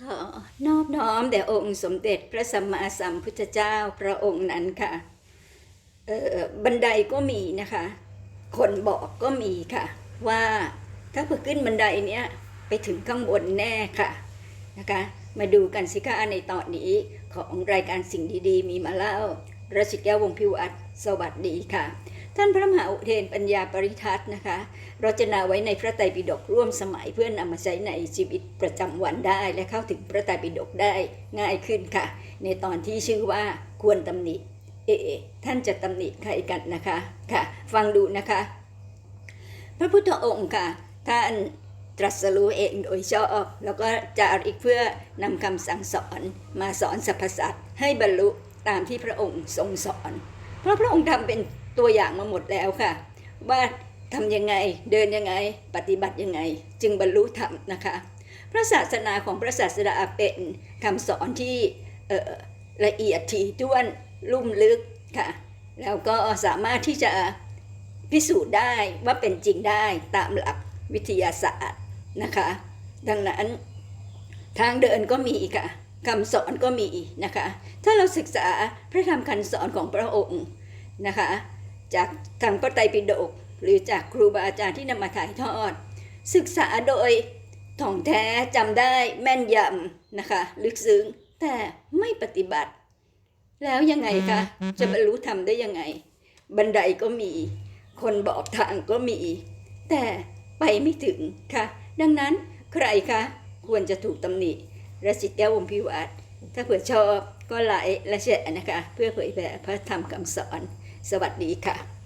ขอนอบน้อมแด่องค์สมเด็จพระสัมมาสัมพุทธเจ้าพระองค์นั้นค่ะเอ่อบันไดก็มีนะคะ คนบอกก็มีค่ะ ว่าถ้าเพื่อขึ้นบันไดเนี้ยไปถึงข้างบนแน่ค่ะนะคะ มาดูกันสิคะในตอนนี้ของรายการสิ่งดีๆ มีมาเล่ารัชแก้ววงพิวัตรสวัสดีค่ะ ท่านพระมหาอุเทนปัญญาปริทัศน์นะคะรจนาไว้ในพระไตรปิฎกร่วมสมัยเพื่อนำมาใช้ในชีวิตประจำวันได้ และเข้าถึงพระไตรปิฎกได้ง่ายขึ้นค่ะ ในตอนที่ชื่อว่าควรตำหนิเอะท่านจะตำหนิใครกันนะคะค่ะ ฟังดูนะคะ พระพุทธองค์ค่ะ ท่านตรัสรู้เองโดยชอบแล้วก็จาริกเพื่อนำคำสั่งสอนมาสอนสรรพสัตว์ให้บรรลุตามที่พระองค์ทรงสอน เพราะพระองค์ทำเป็น ตัวอย่างมาหมดแล้วค่ะ ว่าทำยังไงเดินยังไงปฏิบัติยังไง จึงบรรลุธรรมนะคะ พระศาสนาของพระศาสดาเป็นคำสอนที่ละเอียดถี่ถ้วนลุ่มลึกค่ะ แล้วก็สามารถที่จะพิสูจน์ได้ว่าเป็นจริงได้ตามหลักวิทยาศาสตร์นะคะ ดังนั้นทางเดินก็มีค่ะคำสอนก็มีนะคะ ถ้าเราศึกษาพระธรรมคำสอนของพระองค์นะคะ จากทางพระไตรปิฎกหรือจากครูบาอาจารย์ที่นำมาถ่ายทอด ศึกษาโดยท่องแท้จำได้แม่นยำนะคะ ลึกซึ้งแต่ไม่ปฏิบัติ แล้วยังไงคะจะบรรลุธรรมได้ยังไง บันไดก็มี คนบอกทางก็มี แต่ไปไม่ถึงค่ะ ดังนั้นใครคะควรจะถูกตำหนิรัชิตแก้ววงพิวัตร ถ้าเผื่อชอบก็ไลค์และแชร์นะคะ เพื่อเผยแผ่พระธรรมคำสอน สวัสดีค่ะ